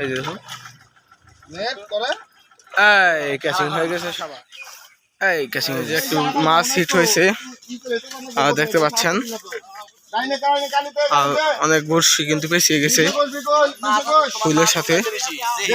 এই যে দেখুন এই ক্যাচিং হয়ে গেছে। এই ক্যাচিং হয়েছে একটু মাছ হিট হয়েছে। আর দেখতে পাচ্ছেন। আর অনেক বড়শি কিন্তু পেঁচিয়ে গেছে। ফুলের সাথে। এই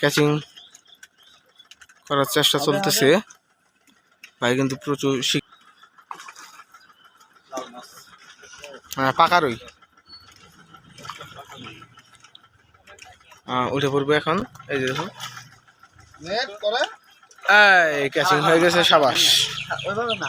ক্যাচিং করার চেষ্টা চলতেছে। ভাই কিন্তু প্রচুর শিক হ্যাঁ পাকা রুই। উঠে পড়বে এখন। এই যে দেখুন নেট এই ক্যাচিং হয়ে গেছে সাবাস। ওইভাবে না।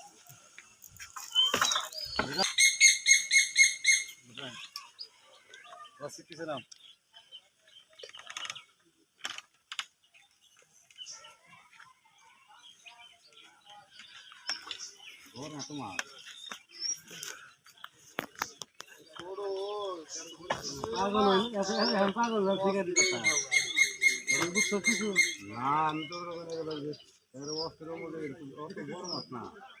ভাই হিট করছে আহ, আলহামদুলিল্লাহ সুতা পেয়েছে একদম সেটা অবস্থা মনে নেই খারাপ। করতেছি আজকে ধরছে না তো মাছ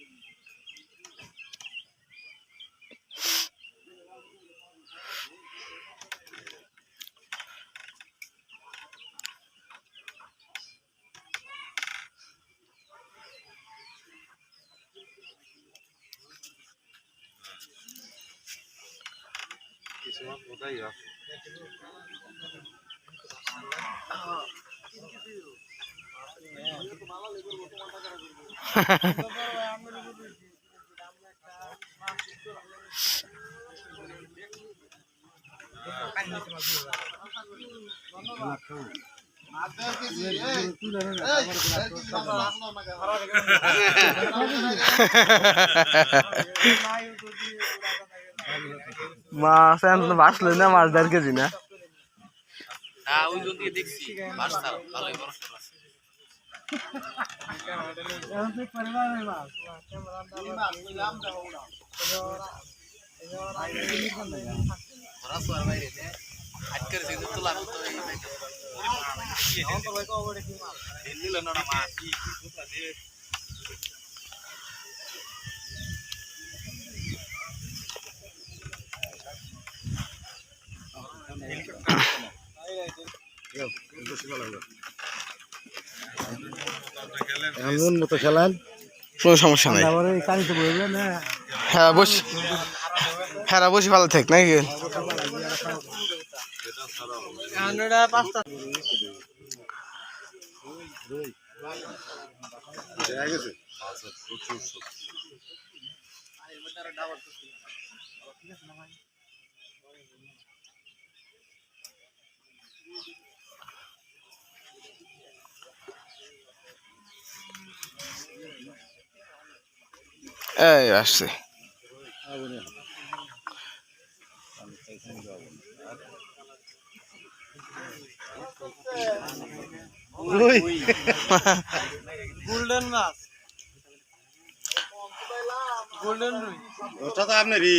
নিচ মেখে কাটতেছে মাছ এখন তো বাঁচলো না মাছ দেড় কেজি না। হ্যাঁ ওই জন্য দেখছি মাছ তার ভালোই বড় সড়ো আছে। ওরা তো আর বাইরে নে। আটকের যে তোলা হতো এই বাইরে। দিন নিল না ওরা মাছ। এমন মতো খেলেন? কোনো সমস্যা নাই। হ্যাঁ বসি হ্যাঁ বসি ভালো থাক নাকি? এই আসছে। গোল্ডেন মাছ গোল্ডেন রুই ওটা তো আপনারই।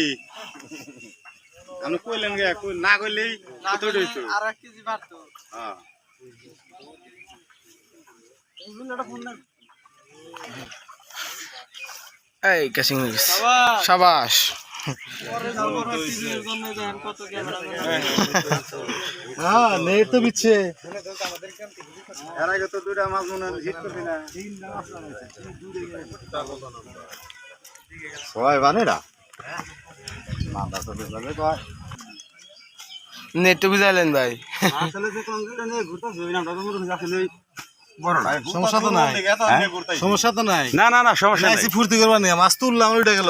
আপনি কইলেন গে কই না কইলেই কত হইতো আর এক কেজি বাড়তো। হ্যাঁ। এই ক্যাচিং হয়ে গেছে সাবাস। কত ক্যামেরা হ্যাঁ নেট তো বিচ্ছে এর আগে তো দুইটা মাছ মনে হয় হিট করবি না। সবাই বানেরা? নেট তো যাইলেন ভাই। আসলে যে কোন দিকে নিয়ে ঘুরতে যাবি না আমরা তো আসলে বড় না। সমস্যা তো নাই। সমস্যা তো নাই? না না না সমস্যা ফুর্তি করবা নেই মাছ তুললাম ওইটা গেল